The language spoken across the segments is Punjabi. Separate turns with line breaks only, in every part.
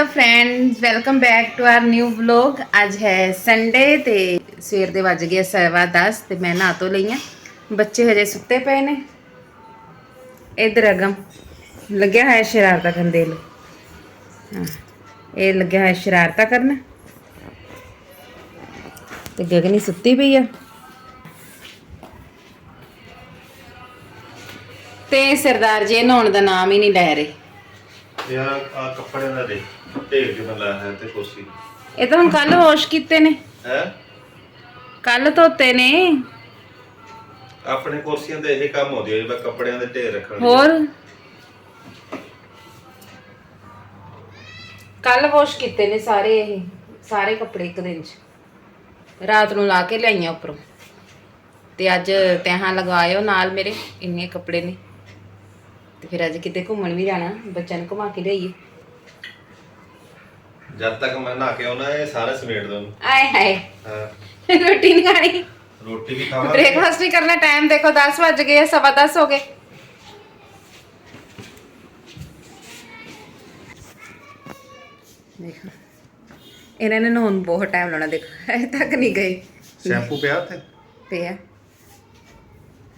Hello friends, welcome back to our new vlog. ਅੱਜ ਹੈ ਸੰਡੇ ਤੇ ਸਵੇਰ ਦੇ ਵੱਜ ਗਏ ਸਵਾ 10 ਤੇ ਮੈਂ ਨਹਾ ਧੋ ਲਈ ਆ। ਬੱਚੇ ਹਜੇ ਸੁੱਤੇ ਪਏ ਨੇ। ਇਧਰ ਅਗਮ, ਲੱਗਿਆ ਹੋਇਆ ਸ਼ਰਾਰਤਾਂ ਕਰਨ ਦੇ ਲਈ। ਇਹ ਲੱਗਿਆ ਹੋਇਆ ਸ਼ਰਾਰਤਾਂ ਕਰਨ। ਤੇ ਗਗਨੀ ਸੁੱਤੀ ਪਈ ਆ। ਤੇ ਸਰਦਾਰ ਜੀ ਨਹਾਉਣ ਦਾ ਨਾਮ ਹੀ ਨਹੀਂ ਲੈ ਰਹੇ।
ਯਾਰ ਆ ਕੱਪੜਿਆਂ ਦਾ ਦੇ ਢੇਰ ਜਿਹਾ ਲਾਇਆ ਹੈ ਤੇ ਕੁਰਸੀ
ਇਹ ਤਾਂ ਹੁਣ ਕੱਲ ਵਾਸ਼ ਕੀਤੇ ਨੇ।
ਹੈ?
ਕੱਲ ਧੋਤੇ ਨੇ।
ਆਪਣੇ ਕੁਰਸੀਆਂ ਦੇ ਇਹ ਕੰਮ ਆਉਂਦੀ ਹੈ ਜਿਵੇਂ ਕੱਪੜਿਆਂ ਦੇ ਢੇਰ ਰੱਖਣ।
ਹੋਰ? ਕੱਲ ਵਾਸ਼ ਕੀਤੇ ਨੇ ਸਾਰੇ ਇਹ ਸਾਰੇ ਕੱਪੜੇ ਇੱਕ ਦਿਨ ਚ। ਰਾਤ ਨੂੰ ਲਾ ਕੇ ਲਿਆਈਆਂ ਉੱਪਰੋਂ। ਤੇ ਅੱਜ ਤਹਾਂ ਲਗਾਇਓ ਨਾਲ ਮੇਰੇ ਇੰਨੇ ਕੱਪੜੇ ਨੇ। ਤੇ ਫਿਰ ਅੱਜ ਕਿਤੇ ਘੁੰਮਣ ਵੀ ਜਾਣਾ ਬੱਚਿਆਂ ਨੂੰ ਘੁਮਾ ਕੇ ਲਿਆਈਏ।
ਜਦ ਤੱਕ ਮੈਂ ਨਹਾ ਕੇ ਆਉਣਾ ਇਹ ਸਾਰੇ ਸਮੇਟ ਦੋ
ਆਏ ਹਾਏ।
ਹਾਂ।
ਰੋਟੀ ਨਹੀਂ ਖਾਣੀ।
ਰੋਟੀ ਵੀ ਖਾਵਾਂਗੇ।
ਬ੍ਰੇਕਫਾਸਟ ਵੀ ਕਰਨਾ ਟਾਈਮ ਦੇਖੋ 10 ਵੱਜ ਗਏ ਆ, ਸਵਾ 10 ਹੋ ਗਏ। ਦੇਖੋ ਇਹਨਾਂ ਨੇ ਨਹਾਉਣ ਬਹੁਤ ਟਾਈਮ ਲਾਉਣਾ ਦੇਖੋ ਹਜੇ ਤੱਕ ਨਹੀਂ ਗਏ।
ਸ਼ੈਂਪੂ ਪਿਆ ਉੱਥੇ?
ਪਿਆ।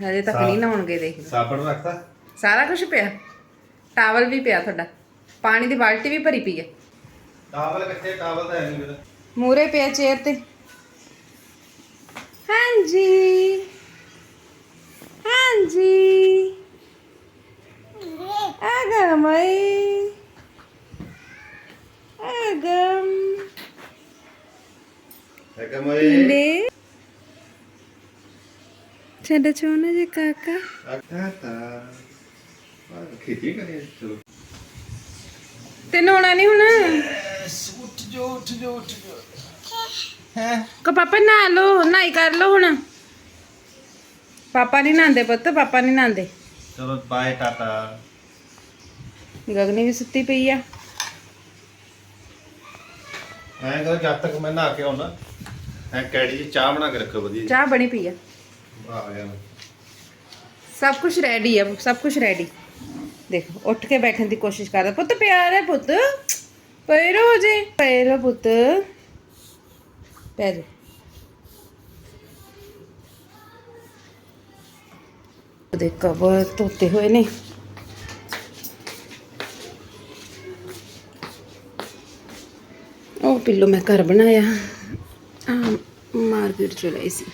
ਹਜੇ ਤੱਕ ਨਹੀਂ ਨਹਾਉਣ ਗਏ ਦੇਖ ਲਓ।
ਸਾਬਣ ਰੱਖਤਾ?
ਸਾਰਾ ਕੁਝ ਪਿਆ। ਟਾਵਲ ਵੀ ਪਿਆ ਤੁਹਾਡਾ। ਪਾਣੀ ਦੀ ਬਾਲਟੀ ਵੀ ਭਰੀ ਪਈ ਹੈ
ਟਾਵਲ ਕਿੱਥੇ ਟਾਵਲ ਤਾਂ ਹੈ ਨਹੀਂ ਮੇਰਾ
ਮੂਰੇ ਪਿਆ ਚੇਅਰ ਤੇ। ਹਾਂਜੀ। ਹਾਂਜੀ। ਆਗਮ ਏ ਆਗਮ
ਹੈਗਾ ਮੈਂ।
ਲੈ ਛੱਡ ਚੋਣਾ ਜੇ ਕਾਕਾ।
ਅੱਛਾ ਤਾਂ। ਆ ਖੇਤੀ ਕਰੀ ਚਲੋ।
ਤੇ ਨਹਾਉਣਾ ਨਹੀਂ ਹੁਣ?
ਉੱਠ ਜੋ ਉੱਠ ਜੋ ਉੱਠ ਜੋ ਹੈ?
ਕੋ ਪਾਪਾ ਨਹਾ ਲੋ ਨਹਾਈ ਕਰ ਲੋ ਹੁਣ। ਪਾਪਾ ਨਹੀਂ ਨਹਾਉਂਦੇ ਪੁੱਤ ਪਾਪਾ ਨਹੀਂ ਨਹਾਉਂਦੇ।
ਚਲੋ ਬਾਏ ਟਾਟਾ।
ਗਗਨੀ ਵੀ ਸੁੱਤੀ ਪਈ ਆ।
ਐਂ ਕਰੋ ਜਦ ਤੱਕ ਮੈਂ ਨਹਾ ਕੇ ਆਉਣਾ ਐ ਕੈੜੀ ਜੀ ਚਾਹ ਬਣਾ ਕੇ ਰੱਖੋ ਵਧੀਆ
ਚਾਹ ਬਣੀ ਪਈ ਆ।
ਆ ਗਿਆ
ਸਭ ਕੁਝ ਰੈਡੀ ਆ ਸਭ ਕੁਝ ਰੈਡੀ ਦੇਖੋ ਉੱਠ ਕੇ ਬੈਠਣ ਦੀ ਕੋਸ਼ਿਸ਼ ਕਰਦਾ ਪੁੱਤ ਪਿਆਰ ਹੈ ਪੁੱਤ ਪੈਰੋ ਹੋ ਜੇ ਪੈਰੋ ਪੁੱਤ ਪੈ ਜਾ ਉਹਦੇ ਕਵਰ ਧੋਤੇ ਹੋਏ ਨੇ ਉਹ ਪਿੱਲੋ ਮੈਂ ਘਰ ਬਣਾਇਆ ਆ ਮਾਰਕੀਟ ਚੋਂ ਲਈ ਸੀ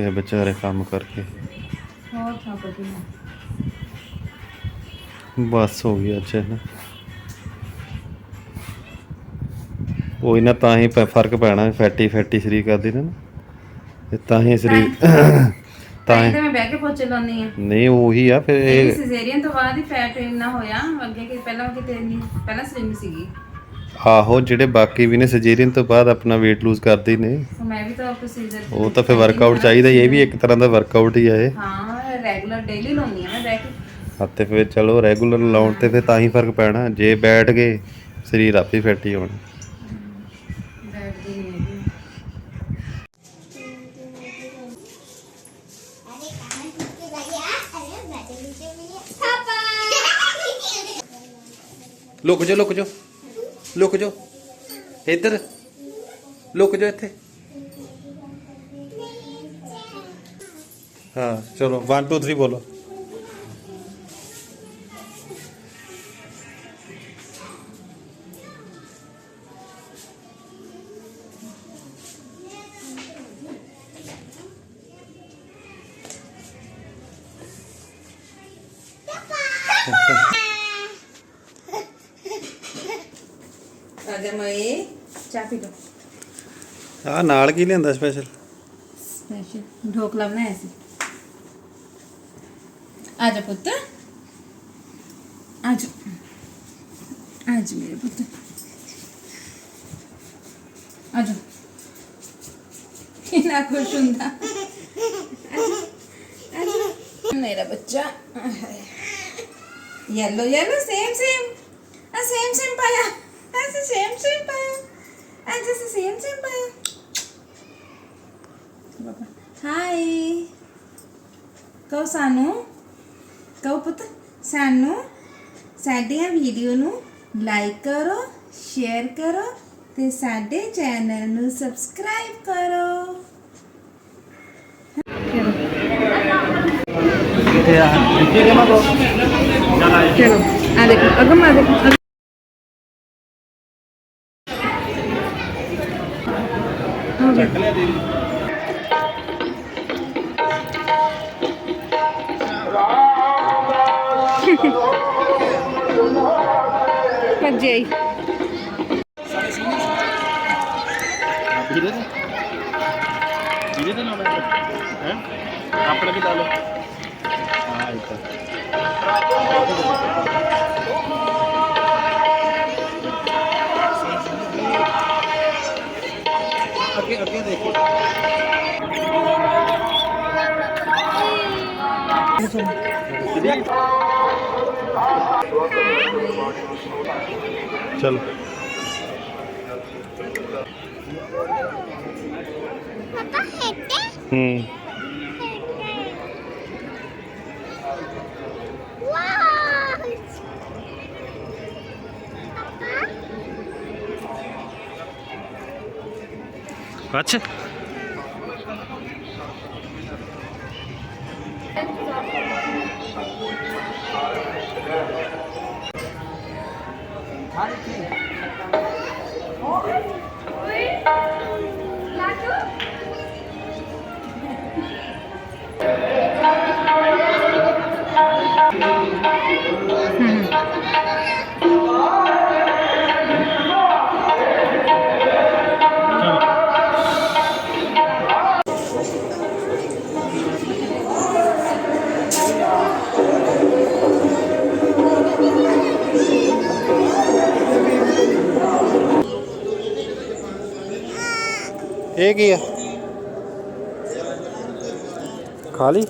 ਵੇ ਵਿਚਾਰੇ ਕੰਮ ਕਰਕੇ।
ਹੋਰ ਥੱਕ ਗਈ
ਬਸ ਹੋ ਗਿਆ ਅੱਜ ਨਾ ਕੋਈ ਨਾ ਤਾਂ ਹੀ ਫ਼ਰਕ ਪੈਣਾ ਫੈਟੀ ਫੈਟੀ ਸਰੀਰ ਕਰਦੀ ਨਾ। ਤੇ ਤਾਂ ਹੀ ਸਰੀਰ ਤਾਂ ਹੀ
ਮੈਂ ਬਹਿ ਕੇ ਪੋਚੇ ਲਾਉਣੀ ਆ
ਨਹੀਂ ਉਹੀ ਆ ਫਿਰ
ਇਹ ਸਿਜ਼ੇਰੀਅਨ ਤੋਂ ਬਾਅਦ ਹੀ ਫੈਟ ਇੰਨਾ ਹੋਇਆ ਅੱਗੇ ਕਿ ਪਹਿਲਾਂ ਕਿਤੇ ਨਹੀਂ ਪਹਿਲਾਂ ਸਲਿਮ ਸੀਗੀ।
ਆਹੋ ਜਿਹੜੇ ਬਾਕੀ ਵੀ ਨੇ ਸਰਜਰੀਨ ਤੋਂ ਬਾਅਦ ਆਪਣਾ weight lose ਕਰਦੇ ਹੀ ਨੇ।
ਮੈਂ ਵੀ ਤਾਂ ਪ੍ਰੋਸੀਜਰ
ਉਹ ਤਾਂ ਫਿਰ ਵਰਕਆਊਟ ਚਾਹੀਦਾ ਹੀ, ਇਹ ਵੀ ਇੱਕ ਤਰ੍ਹਾਂ ਦਾ ਵਰਕਆਊਟ ਹੀ ਆ ਇਹ।
ਹਾਂ ਰੈਗੂਲਰ ਡੇਲੀ ਲਾਉਣੀ ਆ ਮੈਂ ਕੇ।
ਹੱਤੇ ਫਿਰ ਚਲੋ ਰੈਗੂਲਰ ਲਾਉਣ ਤੇ ਫਿਰ ਤਾਂ ਹੀ ਫ਼ਰਕ ਪੈਣਾ। ਜੇ ਬੈਠ ਗਏ ਸਰੀਰ ਆਪੇ ਫੈਟੀ ਹੋਣਾ।
ਬੈਠਦੀ ਨਹੀਂ ਹੈਗੀ।
ਲੁਕ ਜਾ ਲੁਕ ਜਾ ਲੁਕ ਜਾ ਇੱਧਰ ਲੁਕ ਜਾ ਇੱਥੇ।
ਹਾਂ ਚਲੋ 1 2 3 ਬੋਲੋ।
ਇਹ ਚਾਹ ਪੀ ਲਓ।
ਆ ਨਾਲ ਕੀ ਲਿਆਂਦਾ ਸਪੈਸ਼ਲ
ਸਪੈਸ਼ਲ ਢੋਕਲਾ ਬਣਾਇਆ ਸੀ ਆ ਜਾ ਪੁੱਤ। ਆ ਜਾ। ਆ ਅੱਜ ਮੇਰੇ ਪੁੱਤ। ਆਜੋ ਕਿੰਨਾ ਖੁਸ਼ ਹੁੰਦਾ। ਆਜੋ ਮੇਰਾ ਬੱਚਾ। ਯੈਲੋ ਯੈਲੋ ਸੇਮ ਸੇਮ ਆ ਸੇਮ ਸੇਮ ਪਾਇਆ। ਅਸੀਂ ਸੇਮ ਸੇਮ ਪਾਇਆ ਅੱਜ ਅਸੀਂ ਸੇਮ ਸੇਮ ਪਾਇਆ ਬਾਬਾ ਹਾਈ ਕਹੋ ਸਾਨੂੰ ਕਹੋ ਪੁੱਤ ਸਾਨੂੰ ਸਾਡੀਆਂ ਵੀਡੀਓ ਨੂੰ ਲਾਈਕ ਕਰੋ ਸ਼ੇਅਰ ਕਰੋ ਤੇ ਸਾਡੇ ਚੈਨਲ ਨੂੰ ਸਬਸਕ੍ਰਾਈਬ ਕਰੋ ਚਲੋ ਆ ਦੇਖੋ ਅਗਮ ਆ ਦੇਖੋ ਅਗਮ। ਹੋ ਗਿਆ। ਭੱਜੇ ਹੀ
ਵੀਰੇ ਤੇ ਵੀਰੇ ਤੇ ਲਾਉਣਾ ਹੈ ਆਪਣਾ ਵੀ ਲਾ ਲਓ ਹਾਂ ਇੱਥੇ ਅੱਗੇ ਅੱਗੇ ਦੇਖੋ ਇਹ ਕੀ ਆ? ਖਾ ਲਈ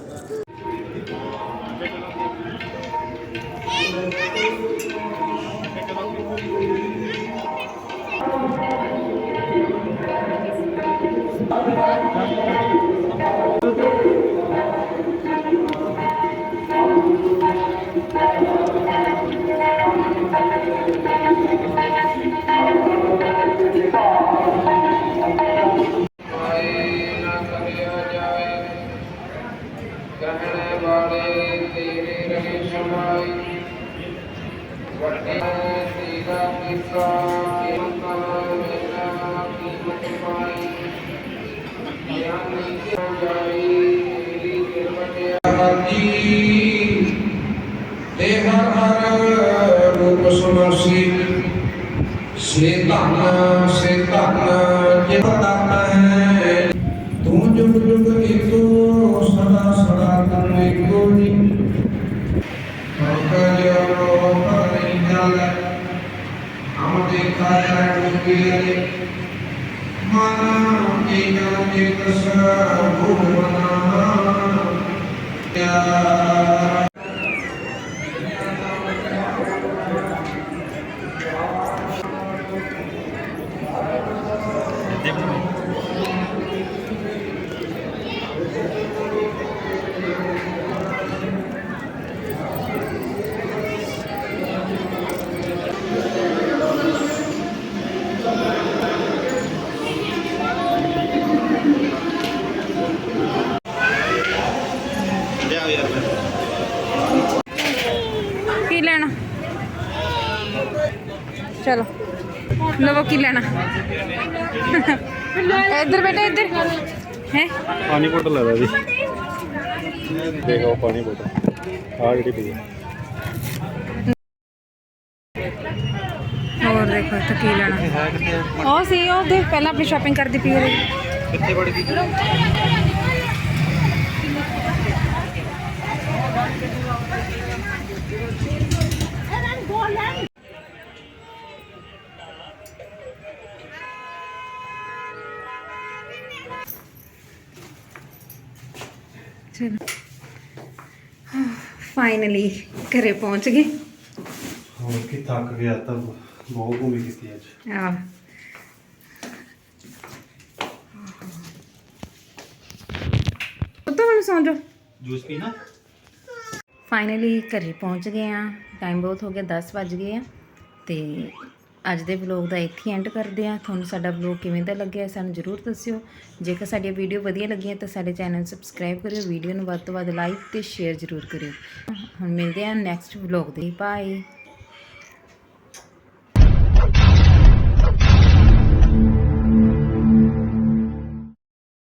ਕਹਿਣ ਵਾਲੇ ਤੇਰੇ ਰਹੇ ਸਮਾਈ ਵੱਡੇ ਤੇਰਾ ਕੀਤਾ ਕੀਮਤਾਂ ਮੇਰਾ ਕੀਮਤ ਪਾਈ ਗਿਆਨੀ ਕਿਉ ਜਾਈ ਤੇਰੀ ਕਿਰਪਾ ਜੀ ਤੇ ਹਰ ਹਰ ਰੂਪ ਸੁਨਾਸੀ ਸੇ ਧਨ ਸੇ ਧਨ। ਕਰੈ ਮੁਕੀਰੇ ਮਨ ਕੀ ਜਨ ਚਿਤ ਸਰੂਪਨਾ ਯਾ
ਕੀ ਲੈਣਾ ਚਲੋ। ਲਵੋ ਕੀ ਲੈਣਾ? ਇੱਧਰ ਬੇਟਾ ਇੱਧਰ। ਹੈ?
ਪਾਣੀ ਬੋਤਲ ਲੈ ਲੈ ਜੀ। ਦੇਖੋ ਪਾਣੀ ਬੋਤਲ। ਆ ਜਿਹੜੀ ਪਈ ਹੈ।
ਹੋਰ ਦੇਖੋ ਇੱਥੇ ਕੀ ਲੈਣਾ। ਉਹ ਸੀ ਉਹ ਦੇਖ ਪਹਿਲਾਂ ਆਪਣੀ ਸ਼ਾਪਿੰਗ ਕਰਦੀ ਪਈ ਉਹਦੇ।
ਕਿੱਥੇ ਵੜ ਗਈ
ਫਾਈਨਲੀ ਘਰੇ ਪਹੁੰਚ ਗਏ।
ਹੋਰ ਕੀ ਥੱਕ ਗਿਆ ਤਾਂ ਬਹੁਤ ਘੁੰਮੀ ਕੀਤੀ ਅੱਜ।
ਆ ਉੱਤੋਂ ਹੁਣ ਸੌਂ ਜਾ।
ਜੂਸ ਪੀਣਾ?
ਫਾਈਨਲੀ ਘਰੇ ਪਹੁੰਚ ਗਏ ਆ। ਟਾਈਮ ਬਹੁਤ ਹੋ ਗਿਆ 10 ਵੱਜ ਗਏ ਆ। ਤੇ ਅੱਜ ਦੇ ਵਲੌਗ ਦਾ ਇੱਥੇ ਐਂਡ ਕਰਦੇ ਹਾਂ। ਤੁਹਾਨੂੰ ਸਾਡਾ ਵਲੌਗ ਕਿਵੇਂ ਦਾ ਲੱਗਿਆ ਸਾਨੂੰ ਜਰੂਰ ਦੱਸਿਓ। ਜੇਕਰ ਸਾਡੀਆਂ ਵੀਡੀਓ ਵਧੀਆ ਲੱਗੀਆਂ ਤਾਂ ਸਾਡੇ ਚੈਨਲ ਸਬਸਕ੍ਰਾਈਬ ਕਰਿਓ ਵੀਡੀਓ ਨੂੰ ਵੱਧ ਤੋਂ ਵੱਧ ਲਾਈਕ ਤੇ ਸ਼ੇਅਰ ਜਰੂਰ ਕਰਿਓ। ਹੁਣ ਮਿਲਦੇ ਹਾਂ ਨੈਕਸਟ ਵਲੌਗ ਦੇ ਬਾਏ